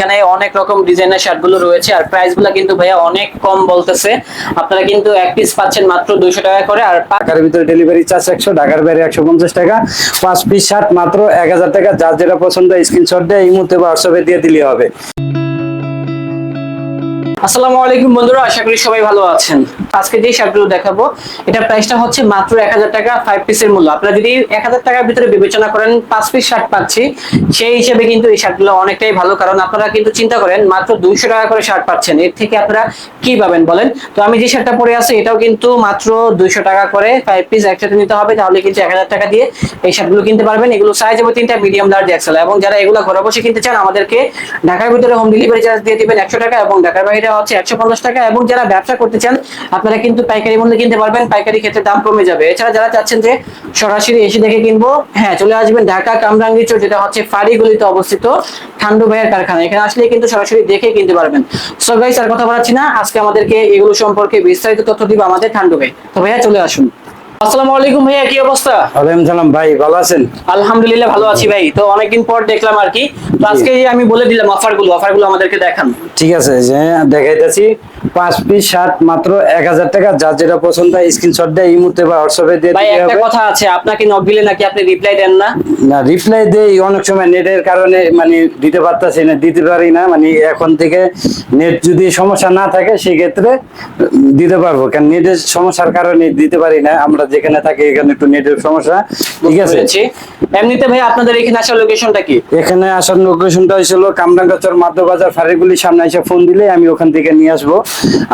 এখানে অনেক রকম ডিজাইনের শার্টগুলো রয়েছে আর প্রাইসগুলো কিন্তু ভাইয়া অনেক কম বলতেছে। আপনারা কিন্তু এক পিস পাচ্ছেন মাত্র দুইশো টাকা করে আর ঢাকার ভিতরে ডেলিভারি চার্জ একশো, ঢাকার বাইরে একশো পঞ্চাশ টাকা। পাঁচ পিস শার্ট মাত্র এক হাজার টাকা। যার যেটা পছন্দ স্ক্রিনশট দিয়ে এই মুহূর্তে হোয়াটসঅ্যাপে দিয়ে দিলে হবে। আসসালামু আলাইকুম বন্ধুরা, আশা করি সবাই ভালো আছেন। আজকে যে শার্টগুলো দেখাবো এটা প্রাইসটা হচ্ছে মাত্র এক হাজার টাকা ফাইভ পিসের মূল্য। আপনারা যদি এক হাজার টাকার ভিতরে বিবেচনা করেন, পাঁচ পিস শার্ট পাচ্ছি, সেই হিসেবে কিন্তু এই শার্টগুলো অনেকটাই ভালো, কারণ আপনারা কিন্তু চিন্তা করেন, মাত্র দুইশো টাকা করে শার্ট পাচ্ছেন। এর থেকে আপনারা কি পাবেন বলেন? তো আমি যে শার্টটা পরে আছি, এটাও কিন্তু মাত্র দুইশো টাকা করে ফাইভ পিস একসাথে নিতে হবে, তাহলে কিন্তু এক হাজার টাকা দিয়ে এই শার্টগুলো কিনতে পারবেন। এগুলো সাইজ হবে তিনটা মিডিয়াম লার্জ এক্সেল এবং যারা এগুলো ঘরে বসে কিনতে চান, আমাদেরকে ঢাকার ভিতরে হোম ডেলিভারি চার্জ দিয়ে দিবেন একশো টাকা, এবং ঢাকার বাইরে হচ্ছে একশো পঞ্চাশ টাকা এবং যারা ব্যবসা করতে চান, আপনারা কিন্তু পাইকারি মূল্যে কিনতে পারবেন, পাইকারি ক্ষেত্রে দাম কমে যাবে। এছাড়া যারা চাচ্ছেন যে সরাসরি এসে দেখে কিনবো হ্যাঁ চলে আসবেন ঢাকা কামরাঙ্গি চোর যেটা হচ্ছে ফাড়িগুলিতে অবস্থিত ঠান্ডু ভাইয়ের কারখানা। এখানে আসলে কিন্তু সরাসরি দেখে কিনতে পারবেন। সো গাইস আর কথা বলাচ্ছি না, আজকে আমাদেরকে এগুলো সম্পর্কে বিস্তারিত তথ্য দিব আমাদের ঠান্ডু ভাই। তো ভাইয়া, চলে আসুন। আসসালামু আলাইকুম ভাইয়া কি অবস্থা? সালাম ভাই ভালো আছেন? আলহামদুলিল্লাহ ভালো আছি ভাই। তো অনেকদিন পর দেখলাম আর কি। আজকে আমি বলে দিলাম অফারগুলো অফারগুলো আমাদেরকে দেখান। ঠিক আছে যে দেখাইতেছি পাঁচ পিস শার্ট মাত্র এক হাজার টাকা। যার যেটা পছন্দ স্ক্রিনশট দিয়ে এই মুহূর্তে বা হোয়াটসঅ্যাপে দিয়ে ভাই একটা কথা আছে আপনাকে নক দিলে নাকি আপনি রিপ্লাই দেন না? না রিপ্লাই দেই অনেক সময় নেটের কারণে মানে দিতে পারতাছি না দিতে পারি না। মানে এখন থেকে নেট যদি সমস্যা না থাকে সেক্ষেত্রে দিতে পারব। কারণ নেটের সমস্যার কারণে দিতে পারি না আমরা যেখানে থাকি এখানে একটু নেটের সমস্যা। ঠিক আছে? এমনিতে ভাই আপনাদের এখানে আসার লোকেশনটা কি? এখানে আসার লোকেশনটা হয়েছিল কামরাঙ্গাচর মাদ্রবাজার ফারিগুলির সামনে এসে ফোন দিলে আমি ওখান থেকে নিয়ে আসব।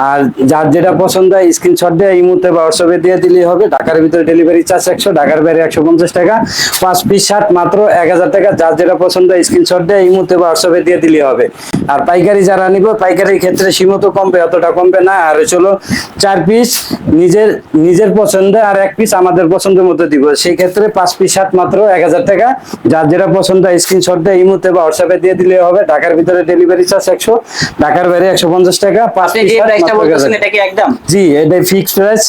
আর যার যেটা পছন্দ হয় স্ক্রিনশট দিয়ে এই মুহূর্তে বা হোয়াটসঅ্যাপে দিয়ে দিলেই হবে। ঢাকার ভিতরে ডেলিভারি চার্জ একশো ঢাকার বাইরে একশো পঞ্চাশ টাকা। পাঁচ পিস শার্ট মাত্র এক হাজার টাকা। যার যেটা পছন্দ হয় স্ক্রিনশট দিয়ে এই মুহূর্তে বা হোয়াটসঅ্যাপে দিয়ে দিলেই হবে। আর পাইকারি যারা নিব পাইকারির ক্ষেত্রে সীমিত কমবে অতটা কমবে না। আর হলো চার পিস নিজের নিজের পছন্দে আর এক পিস আমাদের পছন্দের মতো দিব। সেই ক্ষেত্রে পাঁচ পিস সাত মাত্র এক হাজার টাকা। যার যেটা পছন্দ স্ক্রিনশট দিয়ে এই মুহূর্তে বা হোয়াটসঅ্যাপে দিয়ে দিলে হবে। ঢাকার ভিতরে ডেলিভারি চার্জ একশো ঢাকার বাইরে একশো পঞ্চাশ টাকা। পাঁচ পিস জি এটাই ফিক্সড প্রাইস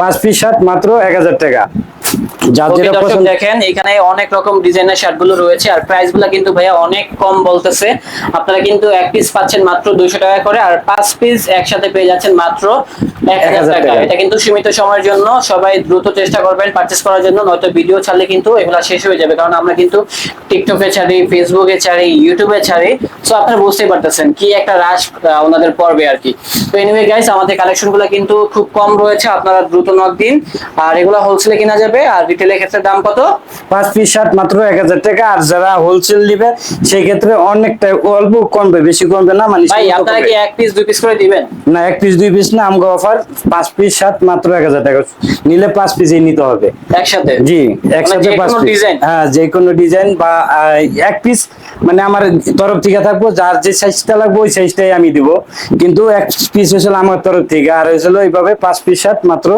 পাঁচ পিস শার্ট মাত্র এক হাজার টাকা। দেখেন এখানে অনেক রকম ডিজাইনের শার্টগুলো রয়েছে আর প্রাইসগুলো কিন্তু ভাইয়া অনেক কম বলতেছে। আপনারা কিন্তু এক পিস পাচ্ছেন মাত্র দুইশো টাকা করে আর পাঁচ পিস একসাথে পেয়ে যাচ্ছেন মাত্র এক হাজার টাকা। এটা কিন্তু সীমিত সময়ের জন্য সবাই দ্রুত চেষ্টা করবেন পারচেস করার জন্য নয়তো ভিডিও ছাড়লে কিন্তু এগুলা শেষ হয়ে যাবে কারণ আমরা কিন্তু টিকটকে ছাড়ি ফেসবুকে ছাড়ি ইউটিউবে ছাড়ি সো আপনারা বুঝতেই পারতেছেন কি একটা রাশ ওনাদের পর্বে আর কি। তো এনিওয়ে গাইস আমাদের কালেকশনগুলো কিন্তু খুব কম রয়েছে আপনারা দ্রুত নক দিন আর এগুলো হোলসেলে কিনা যাবে আর রিটেলের ক্ষেত্রে দাম কত? পাঁচ পিস শার্ট মাত্র এক হাজার টাকা। আর যারা হোলসেল নিবে সেই ক্ষেত্রে অনেকটা অল্প কমবে বেশি কমবে না মানে ভাই আপনারা কি এক পিস দুই পিস করে দিবেন? না এক পিস দুই পিস না আমগো অফার পাঁচ পিস শার্ট মাত্র এক হাজার টাকা। নিলে পাঁচ পিসই নিতে হবে। একসাথে? জি একসাথে পাঁচ পিস ডিজাইন হ্যাঁ যে কোনো ডিজাইন বা এক পিস মানে আমার তরফ থেকে থাকব যার যে সাইজটা লাগবে ওই সাইজটাই আমি দিব। কিন্তু এক পিস হয়েছিল আমার তরফ থেকে আর হয়েছিল এইভাবে পাঁচ পিস শার্ট মাত্র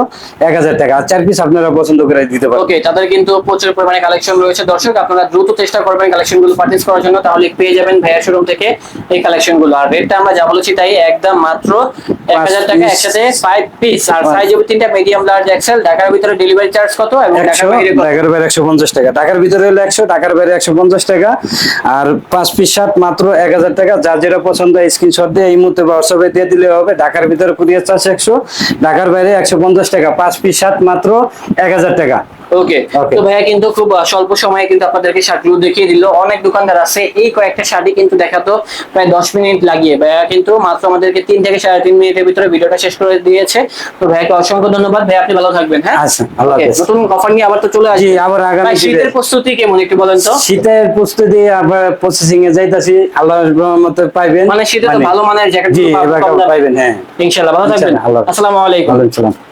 এক হাজার টাকা। আর চার পিস আপনারা পছন্দ করে দিতে পারেন। ওকে তাদের কিন্তু প্রচুর পরিমাণে কালেকশন রয়েছে দর্শক আপনারা দ্রুত চেষ্টা করবেন কালেকশনগুলো পারচেজ করার জন্য তাহলে পেয়ে যাবেন ভাইয়া শোরুম থেকে এই কালেকশনগুলো। আর রেটটা আমরা যা বলেছি তাই একদম মাত্র এক হাজার টাকা একসাথে ফাইভ পিস আর সাইজ হবে তিনটা মিডিয়াম লার্জ এক্সেল ঢাকার ভিতরে ডেলিভারি চার্জ কত এবং ঢাকার বাইরে ঢাকার বাইরে একশো পঞ্চাশ টাকা। ঢাকার ভিতরে হলো একশো ঢাকার বাইরে একশো পঞ্চাশ টাকা। আর পাঁচ পিস শার্ট মাত্র এক হাজার টাকা। যার যেটা পছন্দ স্ক্রিনশট দিয়ে এই মুহূর্তে হোয়াটসঅ্যাপে দিয়ে দিলে হবে। ঢাকার ভিতরে কুরিয়ার চার্জ একশো ঢাকার বাইরে একশো পঞ্চাশ টাকা। পাঁচ পিস শার্ট মাত্র এক হাজার টাকা। ওকে তো ভাইয়া কিন্তু খুব স্বল্প সময়ে কিন্তু আপনাদেরকে শার্টগুলো দেখিয়ে দিল। অনেক দোকানদার আছে এই কয়েকটা শার্টই কিন্তু দেখাতো প্রায় দশ মিনিট লাগিয়ে। ভাইয়া কিন্তু মাত্র আমাদেরকে তিন থেকে সাড়ে তিন মিনিটের ভিতরে ভিডিওটা শেষ করে দিয়েছে। তো ভাইয়াকে অসংখ্য ধন্যবাদ। ভাই আপনি ভালো থাকবেন হ্যাঁ? আচ্ছা। নতুন অফার নিয়ে আবার তো চলে আসবে। জি, আবার আগামী শীতের প্রস্তুতি কেমন একটু বলেন তো? শীতের প্রস্তুতি আবার প্রসেসিং এ যাইতাছি আল্লাহর রহমতে পাইবেন। মানে শীতে তো ভালো মানের জ্যাকেট জি পাইবেন হ্যাঁ। ইনশাআল্লাহ ভালো থাকবেন। আসসালামু আলাইকুম।